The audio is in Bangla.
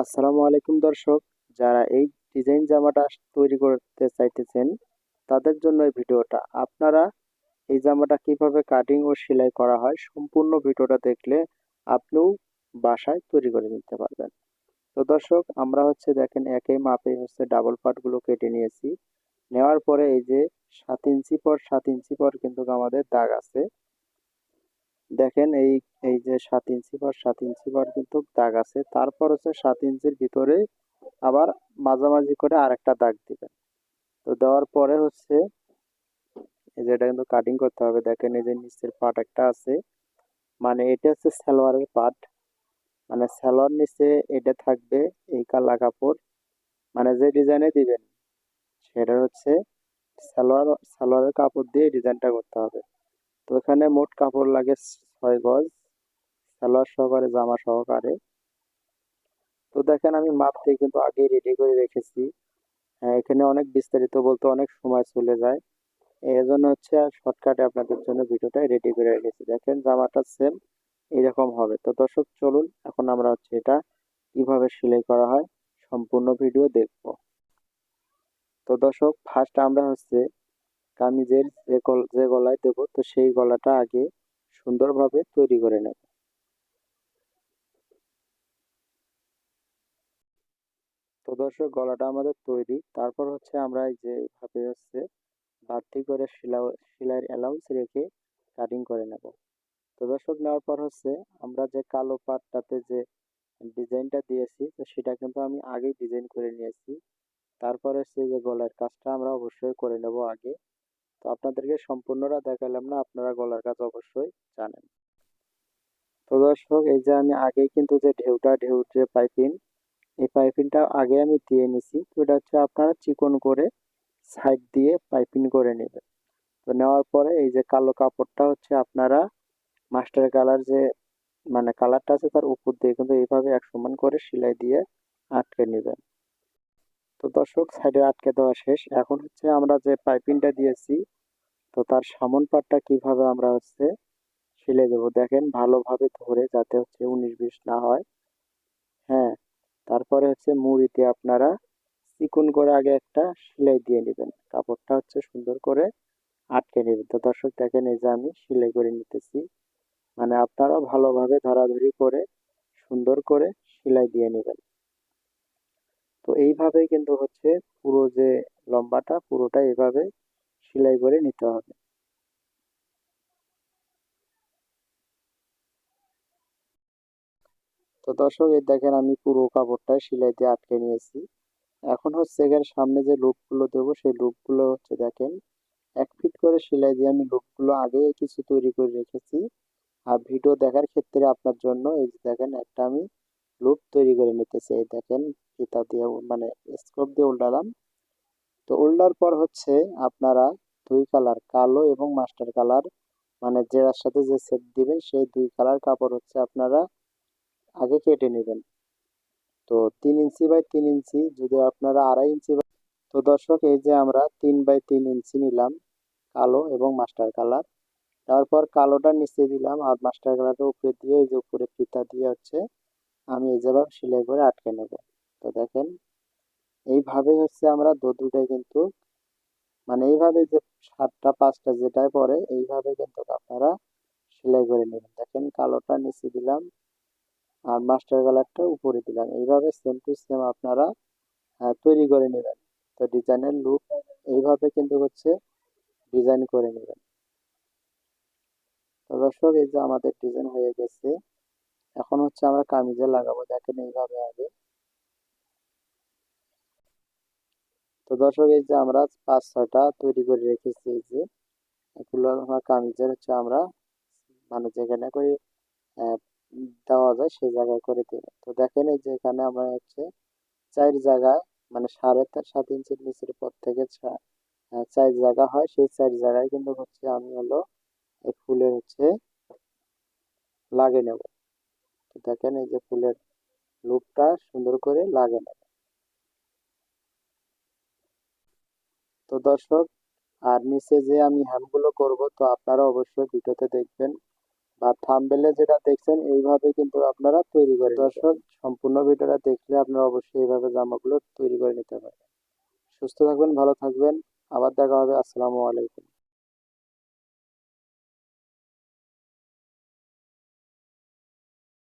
আসসালামু আলাইকুম দর্শক, যারা এই ডিজাইন জামাটা তৈরি করতে চাইতেছেন, তাদের জন্য এই ভিডিওটা। আপনারা এই জামাটা কীভাবে কাটিং ও সেলাই করা হয়, সম্পূর্ণ ভিডিওটা দেখলে আপনিও বাসায় তৈরি করে নিতে পারবেন। তো দর্শক, আমরা হচ্ছে দেখেন একই মাপে হচ্ছে ডাবল পার্টগুলো কেটে নিয়েছি। নেওয়ার পরে এই যে সাত ইঞ্চি পর সাত ইঞ্চি পর কিন্তু আমাদের দাগ আছে। দেখেন এই এই যে সাত ইঞ্চি পর সাত ইঞ্চি পর কিন্তু দাগ আছে। তারপর হচ্ছে সাত ইঞ্চির ভিতরে আবার মাঝামাঝি করে আরেকটা দাগ দিবেন। তো দেওয়ার পরে হচ্ছে এই যে এটা কিন্তু কাটিং করতে হবে। দেখেন এই যে নিচের পার্ট একটা আছে। মানে এটা হচ্ছে সালোয়ারের পার্ট মানে সালোয়ার নিচে এটা থাকবে এই কালা কাপড়। মানে যে ডিজাইনে দিবেন, সেটা হচ্ছে সালোয়ার, সালোয়ারের কাপড় দিয়ে ডিজাইনটা করতে হবে। তো এখানে মোট কাপড় লাগে ছয় গজ সালোয়ার সহকারে, জামা সহকারে। তো দেখেন, আমি মাপ কিন্তু আগেই রেডি করে রেখেছি। হ্যাঁ এখানে অনেক বিস্তারিত বলতে অনেক সময় চলে যায়। এই জন্য হচ্ছে শর্টকাটে আপনাদের জন্য ভিডিওটা রেডি করে রেখেছি। দেখেন, জামাটা সেম এরকম হবে। তো দর্শক, চলুন, এখন আমরা হচ্ছে এটা কীভাবে সেলাই করা হয়, সম্পূর্ণ ভিডিও দেখব। তো দর্শক ফার্স্ট আমরা হচ্ছে কামিজের যে যে গলায় দেব, তো সেই গলাটা আগে সুন্দরভাবে তৈরি করে নেব। তো দর্শক, গলাটা আমাদের তৈরি। তারপর হচ্ছে আমরা এই যে এইভাবে হচ্ছে বাড়তি করে শিলা সেলাইয়ের অ্যালাউন্স রেখে কাটিং করে নেব। তো দর্শক, নেওয়ার পর হচ্ছে আমরা যে কালো পাটটাতে যে ডিজাইনটা দিয়েছি, তো সেটা কিন্তু আমি আগেই ডিজাইন করে নিয়েছি। তারপরে হচ্ছে যে গলার কাজটা আমরা অবশ্যই করে নেব আগে। তো আপনাদেরকে সম্পূর্ণটা দেখালাম না, আপনারা গলার কাজ অবশ্যই জানেন। তো দর্শক, এই যে আমি আগেই কিন্তু যে ঢেউটা, ঢেউ যে পাইপিং, এই পাইপিংটা আগে আমি দিয়ে নিছি। তো এটা হচ্ছে আপনারা চিকন করে সাইড দিয়ে পাইপিং করে নেবেন। তো নেওয়ার পরে এই যে কালো কাপড়টা হচ্ছে আপনারা মাস্টার কালার যে মানে কালারটা আছে তার উপর দিয়ে কিন্তু এইভাবে এক সমান করে সেলাই দিয়ে আটকে নেবেন। তো দর্শক সাইডে আটকে দেওয়া শেষ। এখন হচ্ছে আমরা যে পাইপিংটা দিয়েছি, তো তার সামন পাটটা কীভাবে আমরা হচ্ছে সেলে দেবো? দেখেন, ভালোভাবে ধরে যাতে হচ্ছে উনিশ বিশ না হয়। হ্যাঁ তারপরে হচ্ছে মুড়িতে আপনারা চিকুন করে আগে একটা সেলাই দিয়ে নেবেন। কাপড়টা হচ্ছে সুন্দর করে আটকে নেবেন। তো দর্শক, দেখেন এই যে আমি সেলাই করে নিতেছি। মানে আপনারাও ভালোভাবে ধরাধরি করে সুন্দর করে সেলাই দিয়ে নেবেন। এইভাবেই কিন্তু হচ্ছে পুরো যে লম্বাটা পুরোটা এইভাবে সেলাই করে নিতে হবে। তো দর্শক, এই দেখেন আমি পুরো কাপড়টা সেলাই দিয়ে আটকে নিয়েছি। এখন হচ্ছে এখানে সামনে যে লুপগুলো দেবো, সেই লুপগুলো হচ্ছে দেখেন, এক ফিট করে সেলাই দিয়ে আমি লুপগুলো আগে কিছু তৈরি করে রেখেছি। আর ভিডিও দেখার ক্ষেত্রে আপনার জন্য এই যে দেখেন, একটা আমি লুপ তৈরি করে নিতেছি, এই দেখেন ফিতা দিয়ে মানে স্কোপ দিয়ে উল্টালাম। তো উল্টার পর হচ্ছে আপনারা দুই কালার কালো এবং মাস্টার কালার মানে যেটার সাথে যে সেট দিবেন, সেই দুই কালার কাপড় হচ্ছে আপনারা আগে কেটে নেবেন। তো তিন ইঞ্চি বাই তিন ইঞ্চি, যদি আপনারা আড়াই ইঞ্চি তো দর্শক, এই যে আমরা তিন বাই তিন ইঞ্চি নিলাম কালো এবং মাস্টার কালার তারপর কালোটা নিচে দিলাম আর মাস্টার কালারটা উপরে দিয়ে এই যে উপরে ফিতা দিয়ে হচ্ছে আমি এই যেভাবে সেলাই করে আটকে নেব। তো দেখেন এইভাবে হচ্ছে আমরা দু দুটাই কিন্তু মানে এইভাবে যে সাতটা, পাঁচটা যেটাই পরে, এইভাবে কিন্তু আপনারা সেলাই করে নেবেন। দেখেন কালোটা নিচে দিলাম আর মাস্টার কালারটা উপরে দিলাম। এইভাবে সেম টু সেম আপনারা তৈরি করে নেবেন। তো ডিজাইনের লুক এইভাবে কিন্তু হচ্ছে ডিজাইন করে নেবেন। দর্শক, এই যে আমাদের ডিজাইন হয়ে গেছে। এখন হচ্ছে আমরা কামিজে লাগাবো, দেখেন এইভাবে আগে তো দর্শক, এই যে আমরা পাঁচ, ছয়টা তৈরি করে রেখেছি, এই যে এগুলো আমার কামিজের হচ্ছে আমরা মানে যেখানে করে দেওয়া যায় সেই জায়গায় করে দেব। তো দেখেন এই যে এখানে আমরা হচ্ছে চার জায়গায় মানে সাড়ে সাত ইঞ্চির নিচের পর থেকে চার জায়গা হয়, সেই চার জায়গায় কিন্তু হচ্ছে আমি হলো এই ফুলের হচ্ছে লাগিয়ে নেব। তো দেখেন এই যে ফুলের লুকটা সুন্দর করে লাগে নেব তো দর্শক আর নিচে যে আমি হ্যামগুলো করব তো আপনারা অবশ্যই ভিডিওতে দেখবেন বা থাম্বেলে যেটা দেখছেন এইভাবে কিন্তু আপনারা তৈরি করে দর্শক সম্পূর্ণ ভিডিওটা দেখলে আপনারা অবশ্যই এইভাবে জামাগুলো তৈরি করে নিতে পারবেন। সুস্থ থাকবেন ভালো থাকবেন আবার দেখা হবে আসসালামু আলাইকুম।